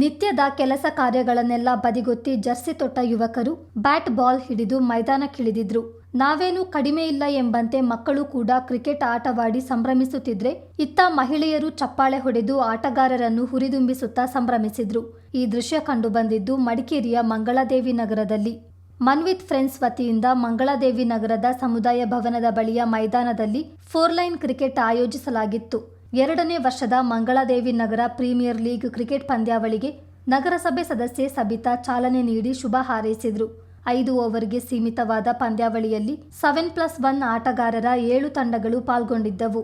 ನಿತ್ಯದ ಕೆಲಸ ಕಾರ್ಯಗಳನ್ನೆಲ್ಲ ಬದಿಗೊತ್ತಿ ಜರ್ಸಿ ತೊಟ್ಟ ಯುವಕರು ಬ್ಯಾಟ್ ಬಾಲ್ ಹಿಡಿದು ಮೈದಾನಕ್ಕಿಳಿದಿದ್ರು. ನಾವೇನು ಕಡಿಮೆ ಇಲ್ಲ ಎಂಬಂತೆ ಮಕ್ಕಳು ಕೂಡ ಕ್ರಿಕೆಟ್ ಆಟವಾಡಿ ಸಂಭ್ರಮಿಸುತ್ತಿದ್ರೆ ಇತ್ತ ಮಹಿಳೆಯರು ಚಪ್ಪಾಳೆ ಹೊಡೆದು ಆಟಗಾರರನ್ನು ಹುರಿದುಂಬಿಸುತ್ತಾ ಸಂಭ್ರಮಿಸಿದ್ರು. ಈ ದೃಶ್ಯ ಕಂಡುಬಂದಿದ್ದು ಮಡಿಕೇರಿಯ ಮಂಗಳಾದೇವಿ ನಗರದಲ್ಲಿ. ಮನ್ವಿತ್ ಫ್ರೆಂಡ್ಸ್ ವತಿಯಿಂದ ಮಂಗಳಾದೇವಿ ನಗರದ ಸಮುದಾಯ ಭವನದ ಬಳಿಯ ಮೈದಾನದಲ್ಲಿ ಫೋರ್ ಲೈನ್ ಕ್ರಿಕೆಟ್ ಆಯೋಜಿಸಲಾಗಿತ್ತು. ಎರಡನೇ ವರ್ಷದ Mangaladevi Nagara premier league cricket ಪಂದ್ಯಾವಳಿಗೆ ನಗರಸಭೆ ಸದಸ್ಯೆ ಸಬಿತಾ ಚಾಲನೆ ನೀಡಿ ಶುಭ ಹಾರೈಸಿದರು. ಐದು ಓವರ್ಗೆ ಸೀಮಿತವಾದ ಪಂದ್ಯಾವಳಿಯಲ್ಲಿ ಸೆವೆನ್ ಪ್ಲಸ್ ಒನ್ ಆಟಗಾರರ ಏಳು ತಂಡಗಳು ಪಾಲ್ಗೊಂಡಿದ್ದವು.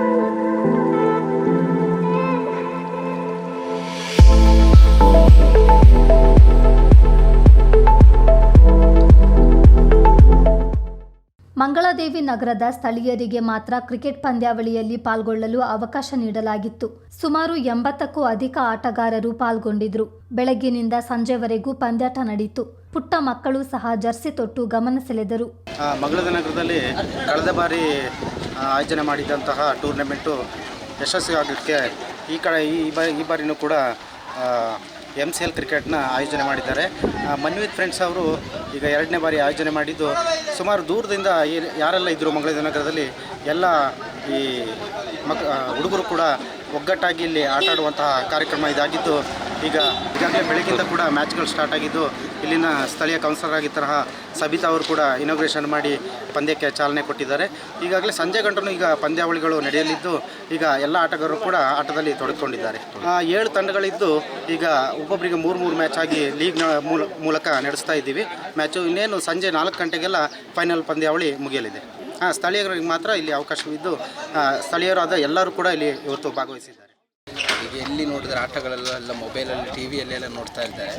Thank you. ಮಂಗಳಾದೇವಿ ನಗರದ ಸ್ಥಳೀಯರಿಗೆ ಮಾತ್ರ ಕ್ರಿಕೆಟ್ ಪಂದ್ಯಾವಳಿಯಲ್ಲಿ ಪಾಲ್ಗೊಳ್ಳಲು ಅವಕಾಶ ನೀಡಲಾಗಿತ್ತು. ಸುಮಾರು ಎಂಬತ್ತಕ್ಕೂ ಅಧಿಕ ಆಟಗಾರರು ಪಾಲ್ಗೊಂಡಿದ್ರು. ಬೆಳಗ್ಗಿನಿಂದ ಸಂಜೆವರೆಗೂ ಪಂದ್ಯಾಟ ನಡೆಯಿತು ಪುಟ್ಟ ಮಕ್ಕಳು ಸಹ ಜರ್ಸಿ ತೊಟ್ಟು ಗಮನ ಸೆಳೆದರು. ಮಂಗಳದ ಕಳೆದ ಬಾರಿ ಆಯೋಜನೆ ಮಾಡಿದಂತಹ ಟೂರ್ನಮೆಂಟು ಯಶಸ್ವಿಯಾಗಲಿಕ್ಕೆ ಈ ಕಡೆ, ಈ ಬಾರಿ ಈ ಬಾರಿನೂ ಕೂಡ ಎಂ ಸಿ ಎಲ್ ಕ್ರಿಕೆಟ್ನ ಆಯೋಜನೆ ಮಾಡಿದ್ದಾರೆ. ಮನ್ವಿತ್ ಫ್ರೆಂಡ್ಸ್ ಅವರು ಈಗ ಎರಡನೇ ಬಾರಿ ಆಯೋಜನೆ ಮಾಡಿದ್ದು. ಸುಮಾರು ದೂರದಿಂದ ಯಾರೆಲ್ಲ ಇದ್ದರು ಮಂಗಳೂರು ನಗರದಲ್ಲಿ, ಎಲ್ಲ ಈ ಮಕ್ ಹುಡುಗರು ಕೂಡ ಒಗ್ಗಟ್ಟಾಗಿ ಇಲ್ಲಿ ಆಟ ಆಡುವಂತಹ ಕಾರ್ಯಕ್ರಮ ಇದಾಗಿದ್ದು ಈಗ ಈಗಾಗಲೇ ಬೆಳಗ್ಗಿಂದ ಕೂಡ ಮ್ಯಾಚ್ಗಳು ಸ್ಟಾರ್ಟ್ ಆಗಿದ್ದು, ಇಲ್ಲಿನ ಸ್ಥಳೀಯ ಕೌನ್ಸಿಲರ್ ತರಹ ಸಬಿತಾ ಅವರು ಕೂಡ ಇನಾಗ್ರೇಷನ್ ಮಾಡಿ ಪಂದ್ಯಕ್ಕೆ ಚಾಲನೆ ಕೊಟ್ಟಿದ್ದಾರೆ. ಈಗಾಗಲೇ ಸಂಜೆ ಗಂಟನೂ ಈಗ ಪಂದ್ಯಾವಳಿಗಳು ನಡೆಯಲಿದ್ದು, ಈಗ ಎಲ್ಲ ಆಟಗಾರರು ಕೂಡ ಆಟದಲ್ಲಿ ತೊಡಗಿಕೊಂಡಿದ್ದಾರೆ. ಏಳು ತಂಡಗಳಿದ್ದು ಈಗ ಒಬ್ಬೊಬ್ಬರಿಗೆ ಮೂರು ಮೂರು ಮ್ಯಾಚ್ ಆಗಿ ಲೀಗ್ನ ಮೂಲ, ಮೂಲಕ ನಡೆಸ್ತಾ ಇದ್ದೀವಿ. ಮ್ಯಾಚು ಇನ್ನೇನು ಸಂಜೆ ನಾಲ್ಕು ಗಂಟೆಗೆಲ್ಲ ಫೈನಲ್ ಪಂದ್ಯಾವಳಿ ಮುಗಿಯಲಿದೆ. ಸ್ಥಳೀಯರಿಗೆ ಮಾತ್ರ ಇಲ್ಲಿ ಅವಕಾಶವಿದ್ದು ಸ್ಥಳೀಯರಾದ ಎಲ್ಲರೂ ಕೂಡ ಇಲ್ಲಿ ಇವತ್ತು ಭಾಗವಹಿಸಿದ್ದಾರೆ. ಈಗ ಎಲ್ಲಿ ನೋಡಿದ್ರೆ ಆಟಗಳೆಲ್ಲ ಎಲ್ಲ ಮೊಬೈಲಲ್ಲಿ ಟಿ ವಿಯಲ್ಲೆಲ್ಲ ನೋಡ್ತಾ ಇದ್ದಾರೆ.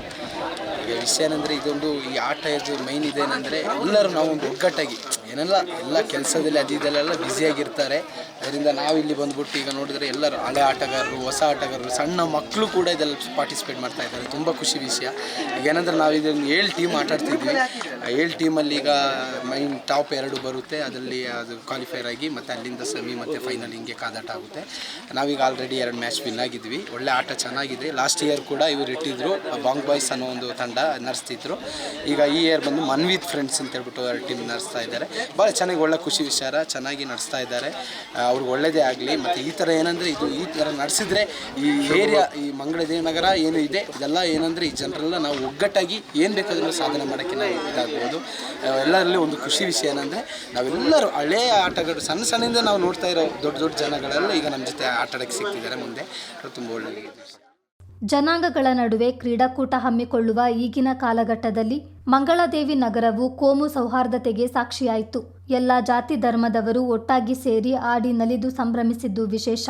ಈಗ ವಿಷಯ ಏನಂದರೆ ಇದೊಂದು ಈ ಆಟ ಇದು ಮೈನ್ ಇದೇನೆಂದರೆ ಎಲ್ಲರೂ ನಾವು ಒಂದು ಒಗ್ಗಟ್ಟಾಗಿ ಏನೆಲ್ಲ ಎಲ್ಲ ಕೆಲಸದಲ್ಲಿ ಅದು ಇದೆಲ್ಲ ಬ್ಯುಸಿಯಾಗಿರ್ತಾರೆ ಅದರಿಂದ ನಾವು ಇಲ್ಲಿ ಬಂದ್ಬಿಟ್ಟು ಈಗ ನೋಡಿದರೆ ಎಲ್ಲರೂ ಹಳೆ ಆಟಗಾರರು, ಹೊಸ ಆಟಗಾರರು, ಸಣ್ಣ ಮಕ್ಕಳು ಕೂಡ ಇದೆಲ್ಲ ಪಾರ್ಟಿಸಿಪೇಟ್ ಮಾಡ್ತಾ ಇದ್ದಾರೆ. ತುಂಬ ಖುಷಿ ವಿಷಯ. ಈಗ ಏನಂದ್ರೆ ನಾವು ಇದನ್ನು ಏಳು ಟೀಮ್ ಆಟಾಡ್ತಿದ್ವಿ. ಆ ಏಳು ಟೀಮಲ್ಲಿ ಈಗ ಮೈನ್ ಟಾಪ್ ಎರಡು ಬರುತ್ತೆ. ಅದರಲ್ಲಿ ಅದು ಕ್ವಾಲಿಫೈರ್ ಆಗಿ ಮತ್ತು ಅಲ್ಲಿಂದ ಸೆಮಿ ಮತ್ತು ಫೈನಲ್ ಹಿಂಗೆ ಕಾದಾಟ ಆಗುತ್ತೆ. ನಾವೀಗ ಆಲ್ರೆಡಿ ಎರಡು ಮ್ಯಾಚ್ ವಿನ್ ಆಗಿದ್ವಿ. ಒಳ್ಳೆ ಆಟ ಚೆನ್ನಾಗಿದೆ. ಲಾಸ್ಟ್ ಇಯರ್ ಕೂಡ ಇವರು ಇಟ್ಟಿದ್ರು. ಬಾಂಗ್ ಬಾಯ್ಸ್ ಅನ್ನೋ ಒಂದು ತಂಡ ನಡೆಸ್ತಿದ್ರು. ಈಗ ಈ ಇಯರ್ ಬಂದು ಮನ್ವಿತ್ ಫ್ರೆಂಡ್ಸ್ ಅಂತ ಹೇಳ್ಬಿಟ್ಟು ಟೀಮ್ ನಡೆಸ್ತಾ ಇದ್ದಾರೆ. ಭಾಳ ಚೆನ್ನಾಗಿ ಒಳ್ಳೆ ಖುಷಿ ವಿಚಾರ, ಚೆನ್ನಾಗಿ ನಡೆಸ್ತಾ ಇದ್ದಾರೆ. ಅವ್ರಿಗೆ ಒಳ್ಳೆಯದೇ ಆಗಲಿ, ಮತ್ತು ಈ ಥರ ಏನಂದರೆ ಇದು ಈ ಥರ ನಡೆಸಿದ್ರೆ ಈ ಏರಿಯಾ, ಈ ಮಂಗಳ ನಗರ ಏನು ಇದೆ, ಇದೆಲ್ಲ ಏನಂದರೆ ಈ ಜನರೆಲ್ಲ ನಾವು ಒಗ್ಗಟ್ಟಾಗಿ ಏನು ಬೇಕಾದ್ರೂ ಸಾಧನೆ ಮಾಡೋಕ್ಕೆ ನಾವು ಇದಾಗ್ಬೋದು. ಎಲ್ಲರಲ್ಲಿ ಒಂದು ಖುಷಿ ವಿಷಯ ಏನಂದರೆ ನಾವೆಲ್ಲರೂ ಹಳೆಯ ಆಟಗಾರರು, ಸಣ್ಣ ಸಣ್ಣಿಂದ ನಾವು ನೋಡ್ತಾ ಇರೋ ದೊಡ್ಡ ದೊಡ್ಡ ಜನಗಳೆಲ್ಲ ಈಗ ನಮ್ಮ ಜೊತೆ ಆಟ ಆಡೋಕ್ಕೆ ಸಿಗ್ತಿದ್ದಾರೆ ಮುಂದೆ. ತುಂಬ ಒಳ್ಳೆಯದು ಜನಾಂಗಗಳ ನಡುವೆ ಕ್ರೀಡಾಕೂಟ ಹಮ್ಮಿಕೊಳ್ಳುವ ಈಗಿನ ಕಾಲಘಟ್ಟದಲ್ಲಿ ಮಂಗಳದೇವಿ ನಗರವು ಕೋಮು ಸೌಹಾರ್ದತೆಗೆ ಸಾಕ್ಷಿಯಾಯಿತು. ಎಲ್ಲ ಜಾತಿ ಧರ್ಮದವರು ಒಟ್ಟಾಗಿ ಸೇರಿ ಆಡಿ ನಲಿದು ಸಂಭ್ರಮಿಸಿದ್ದು ವಿಶೇಷ.